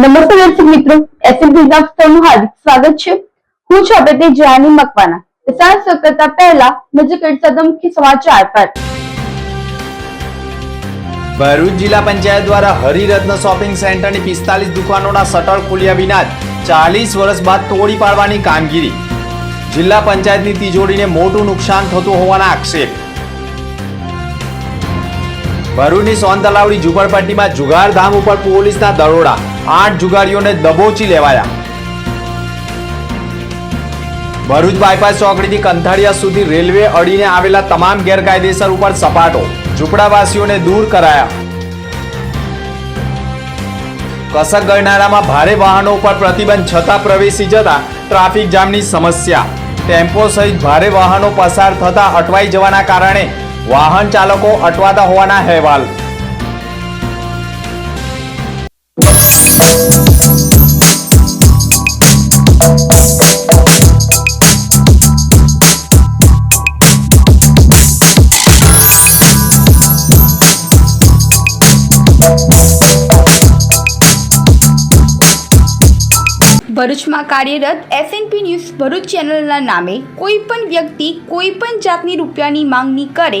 નમસ્તે દર્શક મિત્રો એસએમપી ના સૌનું હાર્દિક સ્વાગત છે. હું છું અબેતે જયાની મકવાના શો કરતા પહેલા નજર કરતા કે સમાચાર પર. ભરૂચ જિલ્લા પંચાયત દ્વારા હરિરત્ન શોપિંગ સેન્ટરની પિસ્તાલીસ દુકાનોના શટર ખોલ્યા વિના ચાલીસ વર્ષ બાદ તોડી પાડવાની કામગીરી. જિલ્લા પંચાયતની તિજોરીને મોટું નુકસાન થતું હોવાના આક્ષેપ. ભરૂચની સોન તલાવડી ઝુંપડપટ્ટીમાં જુગારધામ ઉપર પોલીસના દરોડા. આઠ જુગારીઓને દબોચી લેવાયા. ભરૂચ બાયપાસ ચોકડીથી કંથાળિયા સુધી રેલવે અડીને આવેલા તમામ ગેરકાયદેસર ઉપર સપાટો ઝૂંપડાવાસીઓને દૂર કરાયા. કસક ગરનાળામાં ભારે વાહનો ઉપર પ્રતિબંધ છતાં પ્રવેશી જતા ટ્રાફિક જામની સમસ્યા. ટેમ્પો સહિત ભારે વાહનો પસાર થતા અટવાઈ જવાના કારણે વાહન ચાલકો અટવાતા હોવાના અહેવાલ. ભરૂચમાં કાર્યરત એસએનપી ન્યૂઝ ભરૂચ ચેનલના નામે કોઈ પણ વ્યક્તિ કોઈ પણ જાતની રૂપિયાની માંગણી કરે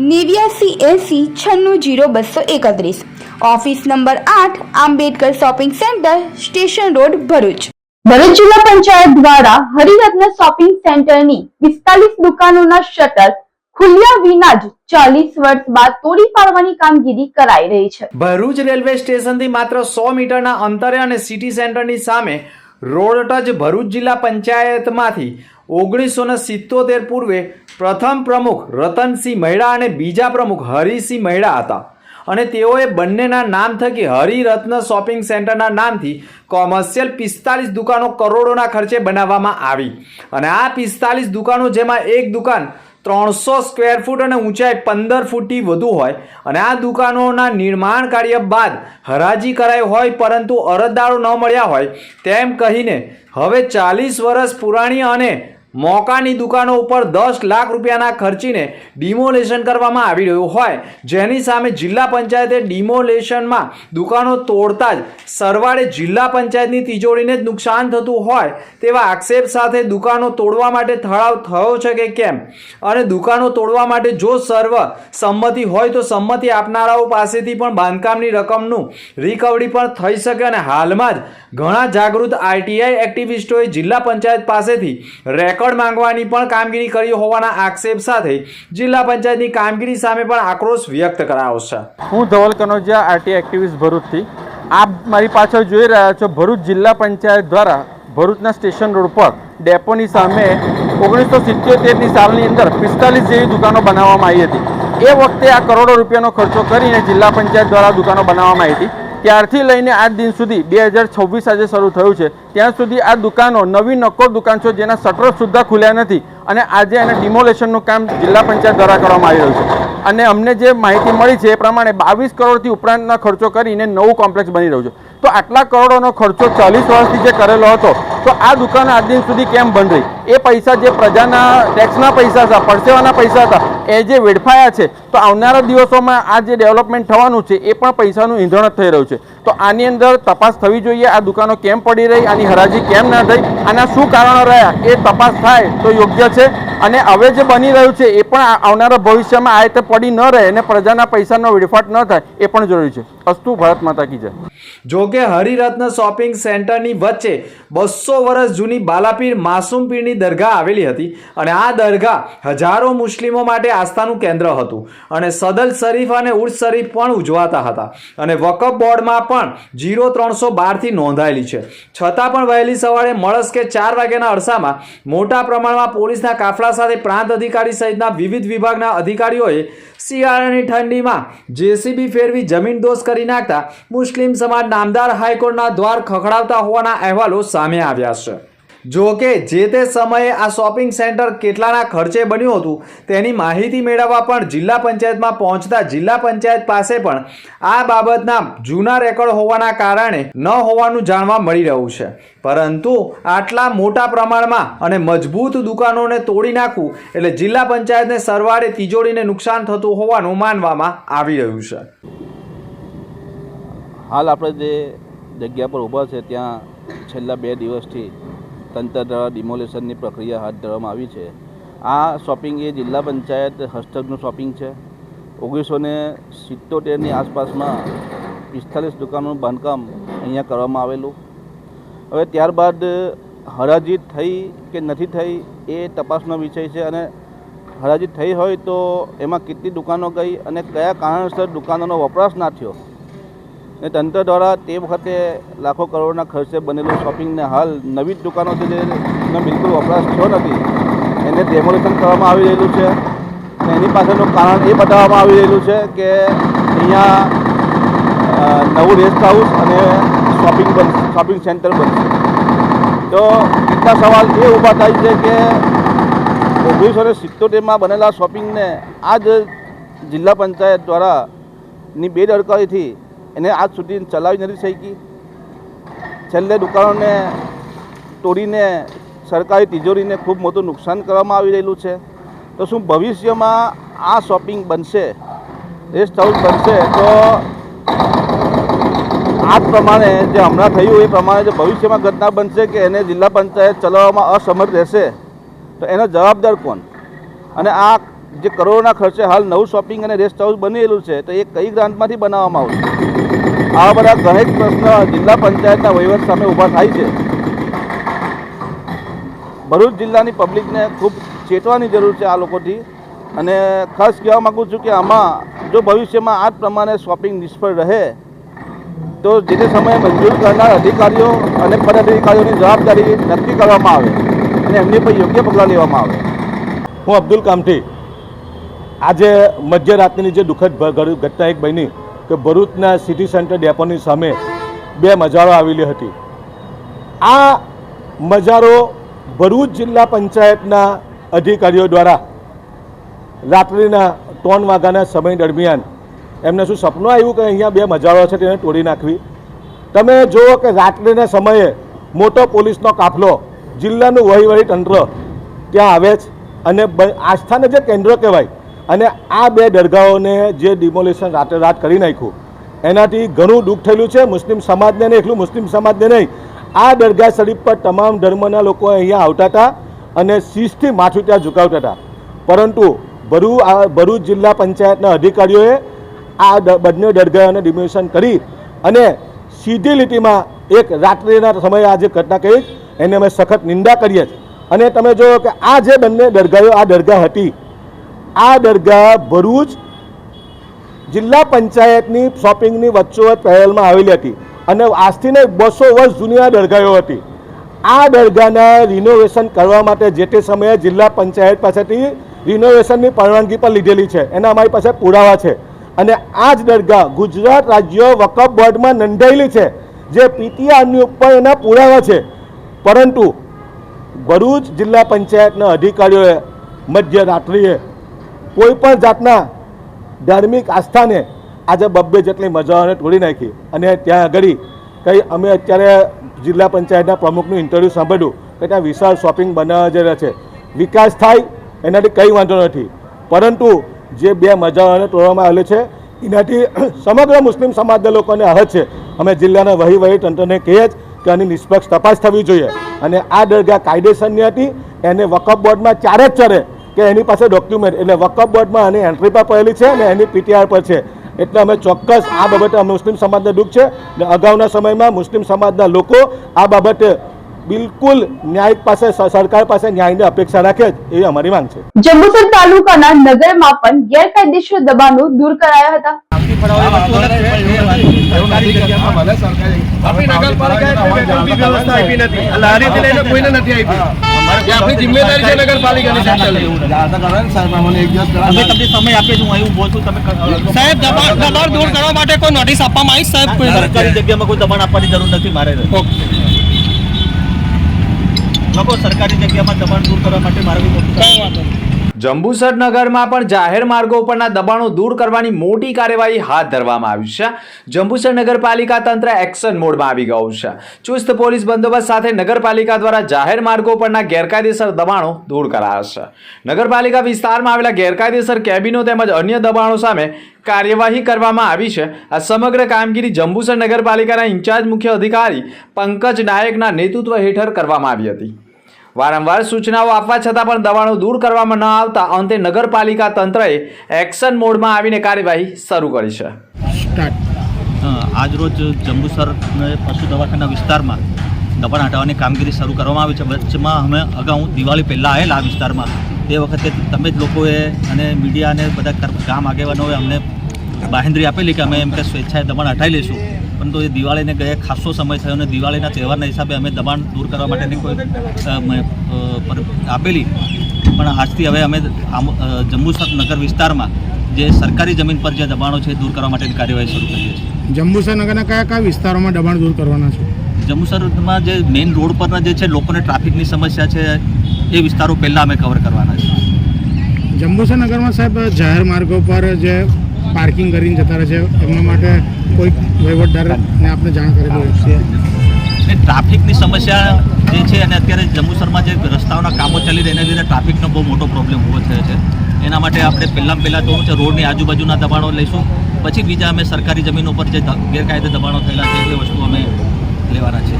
નેવ્યાસી એસી છન્નું જીરો બસો એકત્રીસ. ઓફિસ નંબર આઠ Ambedkar shopping centre station road Bharuch. Bharuch જિલ્લા પંચાયત દ્વારા હરિરત્ન શોપિંગ સેન્ટરની પિસ્તાલીસ દુકાનોના શટર ખુલ્યા વિના જ ચાલીસ વર્ષ બાદ તોડી પાડવાની કામગીરી કરાઈ રહી છે. ભરૂચ રેલવે સ્ટેશનથી માત્ર સો મીટરના અંતરે અને સિટી સેન્ટરની સામે રોડ ટચ ભરૂચ જિલ્લા પંચાયતમાંથી ઓગણીસો ને સિત્તોતેર પૂર્વે પ્રથમ પ્રમુખ રતનસિંહ મહેડા અને બીજા પ્રમુખ હરિસિંહ મહેડા હતા. અને તેઓએ બંનેના નામ થકી હરિરત્ન શોપિંગ સેન્ટરના નામથી કોમર્શિયલ પિસ્તાલીસ દુકાનો કરોડોના ખર્ચે બનાવવામાં આવી. અને આ પિસ્તાલીસ દુકાનો જેમાં એક દુકાન ત્રણસો સ્ક્વેર ફૂટ અને ઊંચાઈ પંદર ફૂટથી વધુ હોય અને આ દુકાનોના નિર્માણ કાર્ય બાદ હરાજી કરાઈ હોય પરંતુ અરજદારો ન મળ્યા હોય તેમ કહીને હવે ચાલીસ વર્ષ પુરાણી અને મોકાની દુકાનો ઉપર દસ લાખ રૂપિયાના ખર્ચીને ડિમોલેશન કરવામાં આવી રહ્યું હોય. જેની સામે જિલ્લા પંચાયતે ડિમોલેશનમાં દુકાનો તોડતા જ સરવાળે જિલ્લા પંચાયતની તિજોરીને જ નુકસાન થતું હોય તેવા આક્ષેપ સાથે દુકાનો તોડવા માટે ઠરાવ થયો છે કે કેમ? અને દુકાનો તોડવા માટે જો સર્વ સંમતિ હોય તો સંમતિ આપનારાઓ પાસેથી પણ બાંધકામની રકમનું રિકવરી પણ થઈ શકે અને હાલમાં જ ઘણા જાગૃત આરટીઆઈ એક્ટિવિસ્ટોએ જિલ્લા પંચાયત પાસેથી રેકોર્ડ માંગવાની પણ કામગીરી કરી હોવાના આક્ષેપ સાથે જિલ્લા પંચાયતની કામગીરી સામે પણ આક્રોશ વ્યક્ત કરાયો છે. હું ધવલ કનોજિયા આરટી એક્ટિવિસ્ટ ભરૂચથી. આપ મારી પાછળ જોઈ રહ્યા છો, ભરૂચ જિલ્લા પંચાયત દ્વારા ભરૂચના સ્ટેશન રોડ પર ડેપોની સામે ઓગણીસો સિત્યોતેરની સાલની અંદર પિસ્તાલીસ જેવી દુકાનો બનાવવામાં આવી હતી. એ વખતે આ કરોડો રૂપિયાનો ખર્ચો કરીને જિલ્લા પંચાયત દ્વારા દુકાનો બનાવવામાં આવી હતી. ત્યારથી લઈને આજ દિન સુધી બે હજાર છવ્વીસ આજે શરૂ થયું છે. ત્યાં સુધી આ દુકાનો નવી નક્કોર દુકાન છે જેના શટર સુદ્ધા ખુલ્યા નથી અને આજે એને ડિમોલેશનનું કામ જિલ્લા પંચાયત દ્વારા કરવામાં આવી રહ્યું છે. અને અમને જે માહિતી મળી છે એ પ્રમાણે બાવીસ કરોડથી ઉપરાંતના ખર્ચો કરીને નવું કોમ્પ્લેક્સ બની રહ્યું છે. તો આટલા કરોડોનો ખર્ચો ચાલીસ વર્ષથી જે કરેલો હતો તો આ દુકાન આજ દિન સુધી કેમ બંધ રહી? એ પૈસા જે પ્રજાના ટેક્સના પૈસા હતા, પરસેવાના પૈસા હતા, એ જે વેડફાયા છે, તો આવનારા દિવસોમાં આ જે ડેવલપમેન્ટ થવાનું છે, એ પણ પૈસાનું ઈંધણ જ થઈ રહ્યું છે. તો આની અંદર તપાસ થવી જોઈએ, આ દુકાનો કેમ પડી રહી, આની હરાજી કેમ ના થઈ, આના શું કારણો રહ્યા, એ તપાસ થાય તો યોગ્ય છે. અને હવે જે બની રહ્યું છે, એ પણ આવનારા ભવિષ્યમાં આ રીતે પડી ન રહે અને પ્રજાના પૈસાનો વેડફાટ ન થાય, એ પણ જરૂરી છે. અસ્તુ ભારત માતા કી જય. જો કે હરિરત્ન શોપિંગ સેન્ટરની વચ્ચે બસો વર્ષ જૂની બાલાપીર માસૂમ પીરની દરગાહ આવેલી હતી અને આ દરગાહ હજારો મુસ્લિમો માટે આસ્થાનું કેન્દ્ર હતું અને સદલ શરીફ અને ઉર્સ શરીફ પણ ઉજવાતા હતા અને વકફ બોર્ડમાં પણ જીરો ત્રણસો બારથી નોંધાયેલી છે. છતાં પણ વહેલી સવારે મળસ કે ચાર વાગ્યાના અરસામાં મોટા પ્રમાણમાં પોલીસના કાફલા સાથે પ્રાંત અધિકારી સહિતના વિવિધ વિભાગના અધિકારીઓએ શિયાળાની ઠંડીમાં જેસીબી ફેરવી જમીન દોષ કરી નાખતા મુસ્લિમ સમાજ નામદાર હાઈકોર્ટના દ્વાર ખખડાવતા હોવાના અહેવાલો સામે આવ્યા. છે. જો કે, જે તે સમયે આ શોપિંગ સેન્ટર કેટલાના ખર્ચે બન્યું હતું, તેની માહિતી મેળવવા પણ જિલ્લા પંચાયતમાં પહોંચતા જિલ્લા પંચાયત પાસે પણ આ બાબતના જૂના રેકોર્ડ હોવાના કારણે ન હોવાનું જાણવા મળી રહ્યું છે. પરંતુ આટલા મોટા પ્રમાણમાં અને મજબૂત દુકાનોને તોડી નાખવું એટલે જિલ્લા પંચાયતને સરવાળે તિજોરીને નુકસાન થતું હોવાનું માનવામાં આવી રહ્યું છે. હાલ આપણે જે જગ્યા પર ઊભા છે, ત્યાં છેલ્લા બે દિવસથી તંત્ર દ્વારા ડિમોલેશનની પ્રક્રિયા હાથ ધરવામાં આવી છે. આ શોપિંગ એ જિલ્લા પંચાયત હસ્તકનું શોપિંગ છે. ઓગણીસો ને સિત્તોતેરની આસપાસમાં પિસ્તાલીસ દુકાનનું બાંધકામ અહીંયા કરવામાં આવેલું. હવે ત્યારબાદ હરાજી થઈ કે નથી થઈ એ તપાસનો વિષય છે અને હરાજી થઈ હોય તો એમાં કેટલી દુકાનો ગઈ અને કયા કારણસર દુકાનોનો વપરાશ ના થયો? ને તંત્ર દ્વારા તે વખતે લાખો કરોડના ખર્ચે બનેલું શોપિંગને હાલ નવી જ દુકાનો છે જેનો બિલકુલ વપરાશ થયો નથી. એને ડેમોલેશન કરવામાં આવી રહેલું છે. એની પાછળનું કારણ એ બતાવવામાં આવી રહેલું છે કે અહીંયા નવું રેસ્ટ હાઉસ અને શોપિંગ બનશે શોપિંગ સેન્ટર બનશે તો કેટલા સવાલ એ ઊભા થાય છે કે ઓગણીસો ને સિત્તોતેરમાં બનેલા શોપિંગને આ જ જિલ્લા પંચાયત દ્વારા ની બેદરકારીથી એને આજ સુધી ચલાવી નથી શકી. છેલ્લે દુકાનોને તોડીને સરકારી તિજોરીને ખૂબ મોટું નુકસાન કરવામાં આવી રહેલું છે. તો શું ભવિષ્યમાં આ શોપિંગ બનશે, રેસ્ટ હાઉસ બનશે, તો આ પ્રમાણે જે હમણાં થયું એ પ્રમાણે જે ભવિષ્યમાં ઘટના બનશે કે એને જિલ્લા પંચાયત ચલાવવામાં અસમર્થ રહેશે, તો એનો જવાબદાર કોણ? અને આ જે કરોડોના ખર્ચે હાલ નવું શોપિંગ અને રેસ્ટ હાઉસ બનેલું છે, તો એ કઈ ગ્રાન્ટમાંથી બનાવવામાં આવશે? આવા બધા ગહેક પ્રશ્ન જિલ્લા પંચાયતના વહીવટ સામે ઊભા થાય છે. ભરૂચ જિલ્લાની પબ્લિકને ખૂબ ચેતવાની જરૂર છે આ લોકોથી અને ખાસ કહેવા માગું છું કે આમાં જો ભવિષ્યમાં આ જ પ્રમાણે શોપિંગ નિષ્ફળ રહે, તો જે તે સમયે મંજૂર કરનાર અધિકારીઓ અને પદાધિકારીઓની જવાબદારી નક્કી કરવામાં આવે અને એમની પર યોગ્ય પગલાં લેવામાં આવે. હું અબ્દુલ કામઠી. આજે મધ્યરાત્રિની જે દુઃખદ ઘટના એક બની કે ભરૂચના સિટી સેન્ટર ડેપોની સામે બે મજારો આવેલી હતી. આ મજારો ભરૂચ જિલ્લા પંચાયતના અધિકારીઓ દ્વારા રાત્રિના ત્રણ વાગ્યાના સમય દરમિયાન એમને શું સપનું આવ્યું કે અહીંયા બે મજારો છે તેને તોડી નાખવી? તમે જુઓ કે રાત્રિના સમયે મોટો પોલીસનો કાફલો જિલ્લાનું વહીવટી તંત્ર ત્યાં આવે છે અને આસ્થાને જે કેન્દ્ર કહેવાય અને આ બે દરગાહોને જે ડિમોલેશન રાતે રાત કરી નાખ્યું, એનાથી ઘણું દુઃખ થયેલું છે. મુસ્લિમ સમાજને નહીં, એકલું મુસ્લિમ સમાજને નહીં. આ દરગાહ શરીફ પર તમામ ધર્મના લોકો અહીંયા આવતા હતા અને શીશથી માથું ત્યાં ઝુકાવતા હતા. પરંતુ ભરૂ ભરૂચ જિલ્લા પંચાયતના અધિકારીઓએ આ બંને દરગાહોને ડિમોલેશન કરી અને સીધી લીટીમાં એક રાત્રિના સમયે આ જે ઘટના કહી એને અમે સખત નિંદા કરીએ છીએ. અને તમે જુઓ કે આ જે બંને દરગાહો, આ દરગાહ હતી આ દરગાહ ભરૂચ જિલ્લા પંચાયતની શોપિંગની વચ્ચોવચ પહેલમાં આવેલી હતી અને આજથીને બસો વર્ષ જૂની આ દરગાહો હતી. આ દરગાહના રિનોવેશન કરવા માટે જે તે સમયે જિલ્લા પંચાયત પાસેથી રિનોવેશનની પરવાનગી પણ લીધેલી છે. એના અમારી પાસે પુરાવા છે. અને આ જ દરગાહ ગુજરાત રાજ્ય વકફ બોર્ડમાં નોંધાયેલી છે. જે પીટીઆરની ઉપર એના પુરાવા છે. પરંતુ ભરૂચ જિલ્લા પંચાયતના અધિકારીઓએ મધ્યરાત્રિએ કોઈ પણ જાતના ધાર્મિક આસ્થાને આજે બબ્બે જેટલી મજાઓને તોડી નાખી અને ત્યાં આગળ કંઈ અમે અત્યારે જિલ્લા પંચાયતના પ્રમુખનું ઇન્ટરવ્યૂ સાંભળ્યું કે ત્યાં વિશાળ શોપિંગ બનાવવા જઈ રહ્યા છે. વિકાસ થાય એનાથી કંઈ વાંધો નથી. પરંતુ જે બે મજાઓને તોડવામાં આવેલી છે, એનાથી સમગ્ર મુસ્લિમ સમાજના લોકોને આહત છે. અમે જિલ્લાના વહીવહી તંત્રને કહીએ જ કે આની નિષ્પક્ષ તપાસ થવી જોઈએ. અને આ દરગાહ કાયદેસરની હતી. એને વકફ બોર્ડમાં ચારે જ ચરે કે એની પાસે ડોક્યુમેન્ટ એટલે વકફ બોર્ડમાં આની એન્ટ્રી પર પડેલી છે અને એની પીટીઆર પર છે. એટલે અમે ચોક્કસ આ બાબતે મુસ્લિમ સમાજને દુઃખ છે. અને અગાઉના સમયમાં મુસ્લિમ સમાજના લોકો આ બાબતે બિલકુલ ન્યાય પાસે સરકાર પાસે ન્યાયની અપેક્ષા રાખે જ એવી અમારી માંગ છે. જંબુસર તાલુકાના નગરમાં પણ ગેરકાયદેસર દબાણો દૂર કરાયા હતા. આપણી નગરપાલિકાએ કોઈ વૈકલ્પિક વ્યવસ્થા આપી નથી. આ લારીથી લઈને કોઈને નથી આપી. એ આપણી જિમ્મેદારી છે નગરપાલિકાની સેન્ટ્રલની. અમે તમને સમય આપીએ છું હું એવું બોલું છું તમે કરો. સાહેબ દબાણ દૂર કરવા માટે કોઈ નોટિસ આપવામાં આવી સાહેબ? કોઈ સરકારી જગ્યામાં કોઈ દબાણ આપવાની જરૂર નથી મારે. લોકો સરકારી જગ્યામાં દબાણ દૂર કરવા માટે મારે કોઈ મોટું નથી. જંબુસર નગરમાં પણ જાહેર માર્ગો ઉપરના દબાણો દૂર કરવાની મોટી કાર્યવાહી હાથ ધરવામાં આવી છે. જંબુસર નગરપાલિકા તંત્ર એક્શન મોડમાં આવી ગયું છે. ચુસ્ત પોલીસ બંદોબસ્ત સાથે નગરપાલિકા દ્વારા જાહેર માર્ગો પરના ગેરકાયદેસર દબાણો દૂર કરાશે નગરપાલિકા વિસ્તારમાં આવેલા ગેરકાયદેસર કેબિનો તેમજ અન્ય દબાણો સામે કાર્યવાહી કરવામાં આવી છે. આ સમગ્ર કામગીરી જંબુસર નગરપાલિકાના ઇન્ચાર્જ મુખ્ય અધિકારી પંકજ નાયકના નેતૃત્વ હેઠળ કરવામાં આવી હતી. વારંવાર સૂચનાઓ આપવા છતાં પણ દબાણો દૂર કરવામાં ન આવતા અંતે નગરપાલિકા તંત્રએ એક્શન મોડમાં આવીને કાર્યવાહી શરૂ કરી છે. આજરોજ જંબુસર અને પશુ દવાખાના વિસ્તારમાં દબાણ હટાવવાની કામગીરી શરૂ કરવામાં આવી છે. વચ્ચેમાં અમે અગાઉ દિવાળી પહેલાં આવેલા આ વિસ્તારમાં. તે વખતે તમે જ લોકોએ અને મીડિયા અને બધા ગામ આગેવાનોએ અમને બાહેંધરી આપેલી કે અમે એમ કે સ્વેચ્છાએ દબાણ હટાવી લઈશું. પરંતુ એ દિવાળીને ગયા ખાસો સમય થયો અને દિવાળીના તહેવારના હિસાબે અમે દબાણ દૂર કરવા માટેની કોઈ આપેલી. પણ આજથી હવે અમે જંબુસર નગર વિસ્તારમાં જે સરકારી જમીન પર જે દબાણો છે એ દૂર કરવા માટેની કાર્યવાહી શરૂ કરીએ છીએ જંબુસર નગરના કયા કયા વિસ્તારોમાં દબાણ દૂર કરવાના છે? જંબુસરમાં જે મેઇન રોડ પરના જે છે લોકોને ટ્રાફિકની સમસ્યા છે એ વિસ્તારો પહેલાં અમે કવર કરવાના છે. જંબુસર નગરમાં સાહેબ જાહેર માર્ગો પર જે પાર્કિંગ કરીને જતા રહે છે એમના માટે કોઈ વહીવટદારને આપણે જાણ કરેલું છે ટ્રાફિકની સમસ્યા જે છે અને અત્યારે જંબુસરમાં જે રસ્તાઓના કામો ચાલી રહ્યા એના લીધે ટ્રાફિકનો બહુ મોટો પ્રોબ્લેમ ઊભો થયો છે. એના માટે આપણે પહેલાં પહેલાં તો છે રોડની આજુબાજુના દબાણો લઈશું. પછી બીજા અમે સરકારી જમીન ઉપર જે ગેરકાયદે દબાણો થયેલા છે એ વસ્તુ અમે લેવાના છે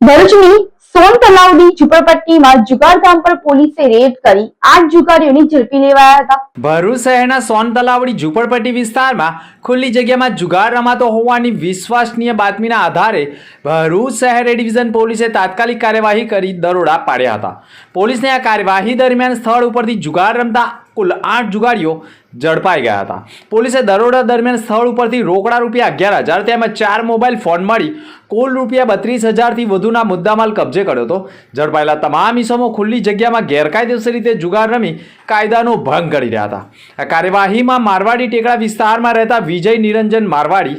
ભરૂચની સોન તલાવની ઝુંપડપટ્ટીમાં જુગારધામ પર પોલીસે રેડ કરી આઠ જુગારીઓને ઝડપી લેવાયા હતા. ભરૂચ શહેરના સોન તલાવડી ઝુંપડપટ્ટી વિસ્તારમાં ખુલ્લી જગ્યામાં જુગાર રમાતો હોવાની વિશ્વસનીય બાતમીના આધારે ભરૂચ શહેર ડિવિઝન પોલીસે તાત્કાલિક કાર્યવાહી કરી દરોડા પાડ્યા હતા. પોલીસને આ કાર્યવાહી દરમિયાન સ્થળ ઉપરથી જુગાર રમતા કુલ આઠ જુગારીઓ ઝડપાઈ ગયા હતા. પોલીસે દરોડા દરમિયાન સ્થળ ઉપરથી રોકડા રૂપિયા અગિયાર હજાર તેમજ ચાર મોબાઈલ ફોન મળી કુલ રૂપિયા બત્રીસ હજારથી વધુના મુદ્દામાલ કબજે કર્યો હતો. ઝડપાયેલા તમામ ઇસમો ખુલ્લી જગ્યામાં ગેરકાયદેસર રીતે જુગાર રમી કાયદાનો ભંગ કરી રહ્યા હતા. આ કાર્યવાહીમાં મારવાડી ટેકડા વિસ્તારમાં રહેતા વિજય નિરંજન મારવાડી,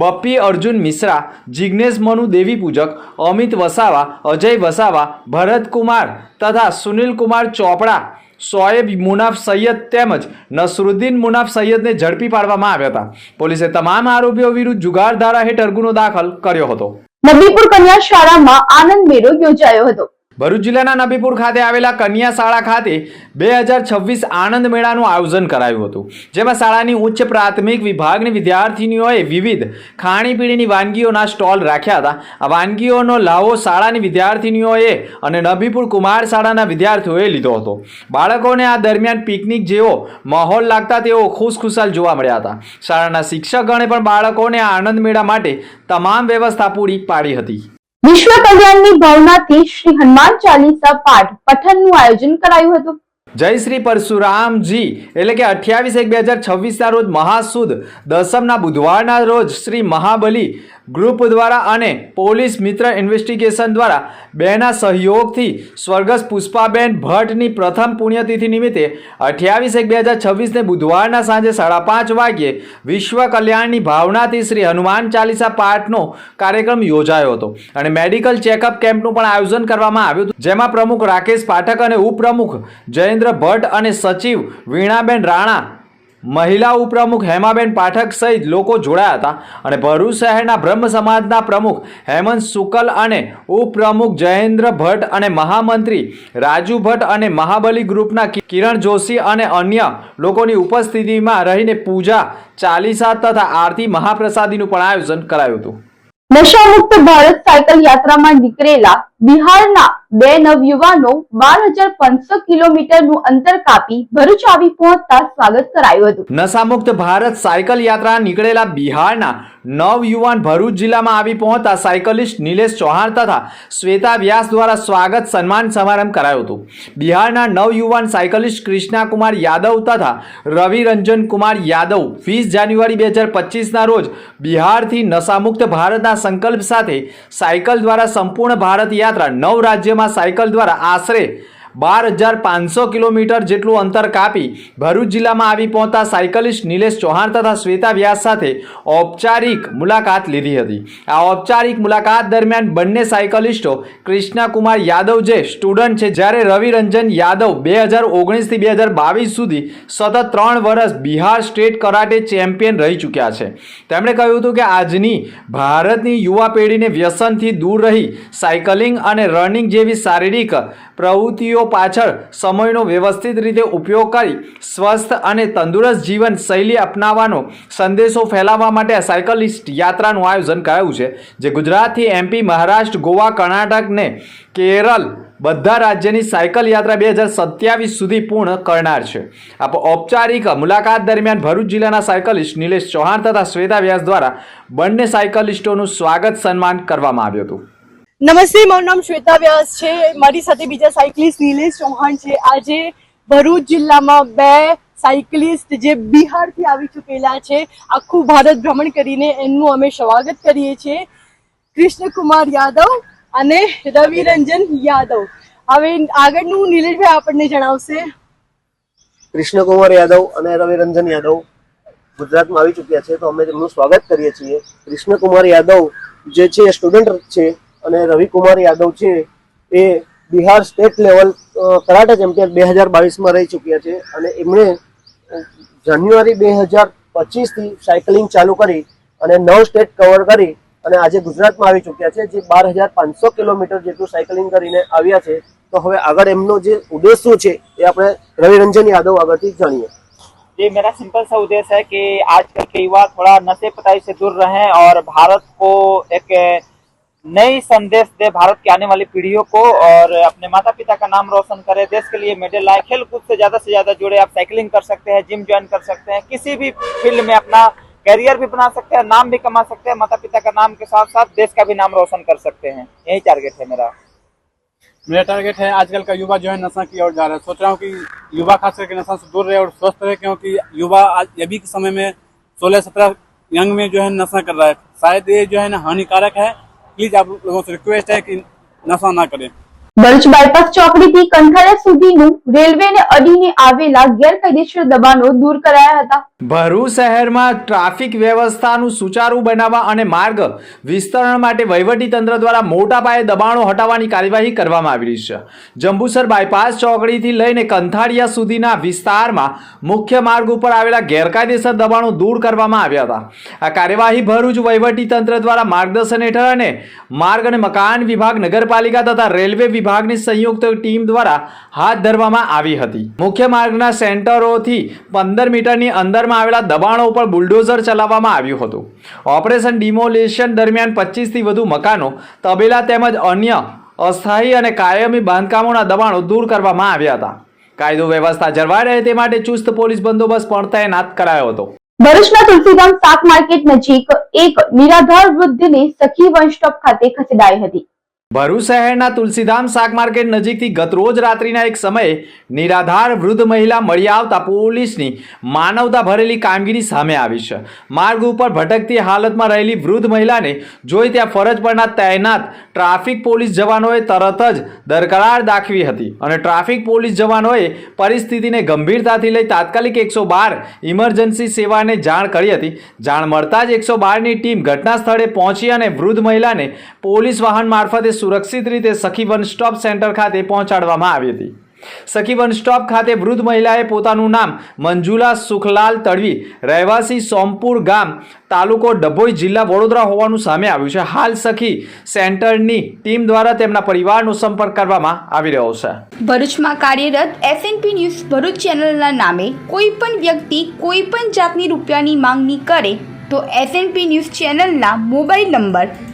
બપ્પી અર્જુન મિશ્રા જિજ્ઞેશ મનુ દેવી પૂજક, અમિત વસાવા, અજય વસાવા ભરત કુમાર તથા સુનિલ કુમાર ચોપડા સોએબ મુનાફ સૈયદ તેમજ નસરુદ્દીન મુનાફ સૈયદને ઝડપી પાડવામાં આવ્યા હતા. પોલીસે તમામ આરોપીઓ વિરુદ્ધ જુગાર ધારા હેઠળ ગુનો દાખલ કર્યો હતો. નબીપુર કન્યા શાળામાં આનંદ મેળો યોજાયો હતો. ભરૂચ જિલ્લાના નબીપુર ખાતે આવેલા કન્યા શાળા ખાતે બે હજાર છવ્વીસ આનંદ મેળાનું આયોજન કરાયું હતું. જેમાં શાળાની ઉચ્ચ પ્રાથમિક વિભાગની વિદ્યાર્થીનીઓએ વિવિધ ખાણીપીણીની વાનગીઓના સ્ટોલ રાખ્યા હતા. આ વાનગીઓનો લાવો શાળાની વિદ્યાર્થીનીઓએ અને નબીપુર કુમાર શાળાના વિદ્યાર્થીઓએ લીધો હતો. બાળકોને આ દરમિયાન પિકનિક જેવો માહોલ લાગતા તેઓ ખુશખુશાલ જોવા મળ્યા હતા. શાળાના શિક્ષકગણે પણ બાળકોને આનંદ મેળા માટે તમામ વ્યવસ્થા પૂરી પાડી હતી. વિશ્વ કલ્યાણની ભાવનાથી શ્રી હનુમાન ચાલીસા પાઠ પઠનનું આયોજન કરાયું હતું. જય શ્રી પરશુરામજી. એટલે કે અઠ્યાવીસ એક બે હજાર છવ્વીસના રોજ મહાસુદ, દસમના બુધવારના રોજ શ્રી મહાબલી ગ્રુપ દ્વારા અને પોલીસ મિત્ર ઇન્વેસ્ટિગેશન દ્વારા બેના સહયોગથી સ્વર્ગસ્થ પુષ્પાબેન ભટ્ટની પ્રથમ પુણ્યતિથિ નિમિત્તે અઠ્યાવીસ એક બે હજાર છવ્વીસને બુધવારના સાંજે સાડા પાંચ વાગ્યે વિશ્વ કલ્યાણની ભાવનાથી શ્રી હનુમાન ચાલીસા પાઠનો કાર્યક્રમ યોજાયો હતો. અને મેડિકલ ચેકઅપ કેમ્પનું પણ આયોજન કરવામાં આવ્યું હતું. જેમાં પ્રમુખ રાકેશ પાઠક અને ઉપપ્રમુખ જયેન્દ્ર ભટ્ટ અને સચિવ વીણાબેન રાણા. મહિલા ઉપપ્રમુખ હેમાબેન પાઠક સહિત લોકો જોડાયા હતા અને ભરૂચ શહેરના બ્રહ્મ સમાજના પ્રમુખ હેમંત શુકલ અને ઉપપ્રમુખ જયેન્દ્ર ભટ્ટ અને મહામંત્રી રાજુ ભટ્ટ અને મહાબલી ગ્રુપના કિરણ જોશી અને અન્ય લોકોની ઉપસ્થિતિમાં રહીને પૂજા, ચાલીસા તથા આરતી મહાપ્રસાદીનું પણ આયોજન કરાયું હતું. નશામુક્ત ભારત સાયકલ યાત્રામાં નીકળેલા બિહારના બે નવયુવાનો બાર હજાર પાંચસો કિલોમીટરનું અંતર કાપી ભરૂચ આવી પહોંચતા સ્વાગત કરાયું હતું. નશામુક્ત ભારત સાયકલ યાત્રા નીકળેલા બિહારના નવ યુવાન ભરૂચ જિલ્લામાં આવી પહોંચતા સાયકલિસ્ટ નિલેશ ચૌહાણ તથા શ્વેતા વ્યાસ દ્વારા સ્વાગત સન્માન સમારંભ કરાયો હતો. બિહારના નવ યુવાન સાયકલિસ્ટ કૃષ્ણા કુમાર યાદવ તથા રવિ રંજન કુમાર યાદવ વીસ જાન્યુઆરી બે હજાર પચીસના રોજ બિહારથી નશામુક્ત ભારતના સંકલ્પ સાથે સાયકલ દ્વારા સંપૂર્ણ ભારત યાત્રા નવ રાજ્યમાં સાયકલ દ્વારા આશરે બાર હજાર પાંચસો કિલોમીટર જેટલું અંતર કાપી ભરૂચ જિલ્લામાં આવી પહોંચતા સાયકલિસ્ટ નિલેશ ચૌહાણ તથા શ્વેતા વ્યાસ સાથે ઔપચારિક મુલાકાત લીધી હતી. આ ઔપચારિક મુલાકાત દરમિયાન બંને સાયકલિસ્ટો કૃષ્ણકુમાર યાદવ જે સ્ટુડન્ટ છે, જ્યારે રવિ રંજન યાદવ બે હજાર ઓગણીસથી બે હજાર બાવીસ સુધી સતત ત્રણ વર્ષ બિહાર સ્ટેટ કરાટે ચેમ્પિયન રહી ચૂક્યા છે. તેમણે કહ્યું હતું કે આજની ભારતની યુવા પેઢીને વ્યસનથી દૂર રહી સાયકલિંગ અને રનિંગ જેવી શારીરિક પ્રવૃત્તિઓ પાછળ સમયનો વ્યવસ્થિત રીતે ઉપયોગ કરી સ્વસ્થ અને તંદુરસ્ત જીવન શૈલી અપનાવવાનો સંદેશો ફેલાવવા માટે સાયકલિસ્ટ યાત્રાનું આયોજન કરાયું છે, જે ગુજરાતથી એમપી મહારાષ્ટ્ર, ગોવા, કર્ણાટક ને કેરળ બધા રાજ્યની સાયકલ યાત્રા બે હજાર સત્યાવીસ સુધી પૂર્ણ કરનાર છે. આ ઔપચારિક મુલાકાત દરમિયાન ભરૂચ જિલ્લાના સાયકલિસ્ટ નિલેશ ચૌહાણ તથા શ્વેતા વ્યાસ દ્વારા બંને સાયકલિસ્ટોનું સ્વાગત સન્માન કરવામાં આવ્યું હતું. નમસ્તે, મારું નામ શ્વેતા વ્યાસ છે. મારી સાથે બીજા સાયકલિસ્ટ નિલેશ ચૌહાણ છે. આજે ભરૂચ જિલ્લામાં બે સાયકલિસ્ટ જે બિહારથી આવી ચૂકેલા છે, આખું ભારત ભ્રમણ કરીને એમનું અમે સ્વાગત કરીએ છીએ. કૃષ્ણકુમાર યાદવ અને રવિરંજન યાદવ. હવે આગળનું નિલેશભાઈ આપણને જણાવશે. કૃષ્ણકુમાર યાદવ અને રવિરંજન યાદવ ગુજરાતમાં આવી ચૂક્યા છે, તો અમે તેમનું સ્વાગત કરીએ છીએ. કૃષ્ણકુમાર યાદવ જે છે સ્ટુડન્ટ છે અને રવિકુમાર યાદવ છે એ Bihar state level karate champion બે હજાર બાવીસમાં રહી ચૂક્યા છે અને એમણે અ, જાન્યુઆરી બે હજાર પચીસથી સાયકલિંગ ચાલુ કરી અને નવ સ્ટેટ કવર કરી અને આજે ગુજરાતમાં આવી ચૂક્યા છે જે બાર હજાર પાંચસો કિલોમીટર જેટલું સાયકલિંગ કરીને આવ્યા છે તો હવે આગળ એમનો જે ઉદ્દેશ શું છે એ આપણે રવિરંજન યાદવ આગળથી જાણીએ जी मेरा सिंपल सा उद्देश्य है कि आजकल के युवा थोड़ा नशे पताई से दूर रहें और भारत को एक नई संदेश दे भारत की आने वाली पीढ़ियों को और अपने माता पिता का नाम रोशन करे। देश के लिए मेडल लाए। खेल कूद से ज़्यादा से ज़्यादा जुड़े आप साइकिलिंग कर सकते हैं, जिम ज्वाइन कर सकते हैं, किसी भी फ़ील्ड में अपना करियर भी बना सकते हैं, नाम भी कमा सकते हैं माता पिता का नाम के साथ साथ देश का भी नाम रोशन कर सकते हैं। यही टारगेट है मेरा। मेरा टारगेट है आजकल का युवा जो है नशा की ओर जा रहा है। सोच रहा हूँ कि युवा खास करके नशा से दूर रहे और स्वस्थ रहे, क्योंकि युवा अभी के समय में सोलह सत्रह यंग में जो है नशा कर रहा है। शायद ये जो है ना हानिकारक है प्लीज आप लोगों से रिक्वेस्ट है कि नशा ना करें ભરૂચ બાયપાસ ચોકડીથી કંથાળા સુધીનું રેલવેને અડીને આવેલા ગેરકાયદેસર દબાણો દૂર કરાયા હતા. ભરૂચ શહેરમાં ટ્રાફિક વ્યવસ્થાનું સુચારુ બનાવવા અને માર્ગ વિસ્તરણ માટે વહીવટી તંત્ર દ્વારા મોટા પાયે દબાણો હટાવવાની કાર્યવાહી કરવામાં આવી રહી છે. જંબુસર બાયપાસ ચોકડીથી લઈને કંથાળિયા સુધીના વિસ્તારમાં મુખ્ય માર્ગ ઉપર આવેલા ગેરકાયદેસર દબાણો દૂર કરવામાં આવ્યા હતા. આ કાર્યવાહી ભરૂચ વહીવટી તંત્ર દ્વારા માર્ગદર્શન હેઠળ અને માર્ગ અને મકાન વિભાગ નગરપાલિકા તથા રેલવે વિભાગની સંયુક્ત ટીમ દ્વારા હાથ ધરવામાં આવી હતી. મુખ્ય માર્ગના સેન્ટરોથી પંદર મીટરની અંદરમાં આવેલા દબાણો ઉપર બુલડોઝર ચલાવવામાં આવ્યું હતું. ઓપરેશન ડિમોલેશન દરમિયાન પચીસથી વધુ મકાનો, તબેલા તેમજ અન્ય અસ્થાયી અને કાયમી બાંધકામોના દબાણો દૂર કરવામાં આવ્યા હતા. કાયદો વ્યવસ્થા જળવાઈ રહે તે માટે ચુસ્ત પોલીસ બંદોબસ્ત પણ તૈનાત કરાયો હતો. ભરૂચના તુલસીધામ શાક માર્કેટ નજીક એક નિરાધાર વૃદ્ધને સખી વન સ્ટોપ ખાતે ખસેડાઈ હતી. ભરૂચ શહેરના તુલસીધામ શાક માર્કેટ નજીકથી ગતરોજ રાત્રિના એક સમયે નિરાધાર વૃદ્ધ મહિલા મળી આવતા પોલીસની માનવતા ભરેલી કામગીરી સામે આવી છે. માર્ગ ઉપર ભટકતી હાલતમાં રહેલી વૃદ્ધ મહિલાને જોઈ ત્યાં ફરજ પરના તૈનાત ટ્રાફિક પોલીસ જવાનોએ તરત જ દરકરાર દાખવી હતી અને ટ્રાફિક પોલીસ જવાનોએ પરિસ્થિતિને ગંભીરતાથી લઈ તાત્કાલિક એકસો બાર ઇમરજન્સી સેવાને જાણ કરી હતી. જાણ મળતા જ એકસો બારની ટીમ ઘટના સ્થળે પહોંચી અને વૃદ્ધ મહિલાને પોલીસ વાહન મારફતે સુરક્ષિત રીતે સખી વન સ્ટોપ સેન્ટર ખાતે પહોંચાડવામાં આવી હતી. સખી વન સ્ટોપ ખાતે વૃદ્ધ મહિલાએ પોતાનું નામ મંજુલા સુખલાલ તડવી, રહેવાસી સોમપુર ગામ, તાલુકો ડભોઈ જિલ્લા વડોદરા હોવાનું સામે આવ્યું છે. હાલ સખી સેન્ટરની ટીમ દ્વારા તેમના પરિવારનો સંપર્ક કરવામાં આવી રહ્યો છે. ભરૂચમાં કાર્યરત એસએનપી ન્યૂઝ ભરૂચ ચેનલના નામે કોઈ પણ વ્યક્તિ કોઈ પણ જાતની રૂપિયાની માંગણી કરે તો એસએનપી ન્યૂઝ ચેનલના મોબાઈલ નંબર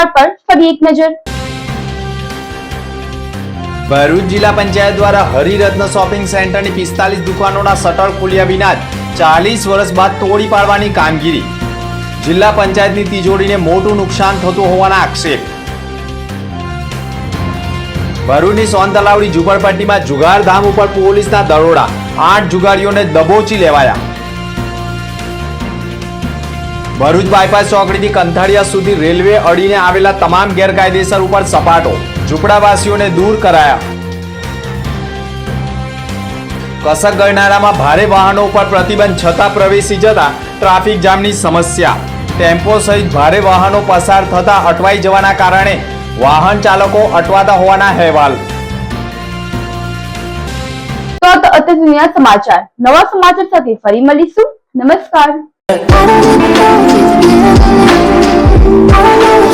સમાચાર પર ફરી એક નજર. ભરૂચ જિલ્લા પંચાયત દ્વારા હરિરત્ન શોપિંગ સેન્ટરની પિસ્તાલીસ દુકાનોના શટર ખોલ્યા વિના ચાલીસ વર્ષ બાદ તોડી પાડવાની કામગીરી. જિલ્લા પંચાયતની તિજોરીને મોટું નુકસાન થતું હોવાના આક્ષેપ. ભરૂચની સોન તલાવડી ઝુંપડપટ્ટીમાં જુગારધામ ઉપર પોલીસના દરોડા. આઠ જુગારીઓને દબોચી લેવાયા. ભરૂચ બાયપાસ ચોકડીથી કંથાળિયા સુધી રેલવે અડીને આવેલા તમામ ગેરકાયદેસર ઉપર સપાટો ઝૂંપડાવાસીઓને દૂર કરાયા. કસક ગરનાળામાં ભારે વાહનો ઉપર પ્રતિબંધ છતાં પ્રવેશી જતા ટ્રાફિક જામની સમસ્યા. ટેમ્પો સહિત ભારે વાહનો પસાર થતા અટવાઈ જવાના કારણે વાહન ચાલકો અટવાતા હોવાના અહેવાલ. તો સમાચાર. નવા સમાચાર સાથે ફરી મળીશું. નમસ્કાર. I don't know if you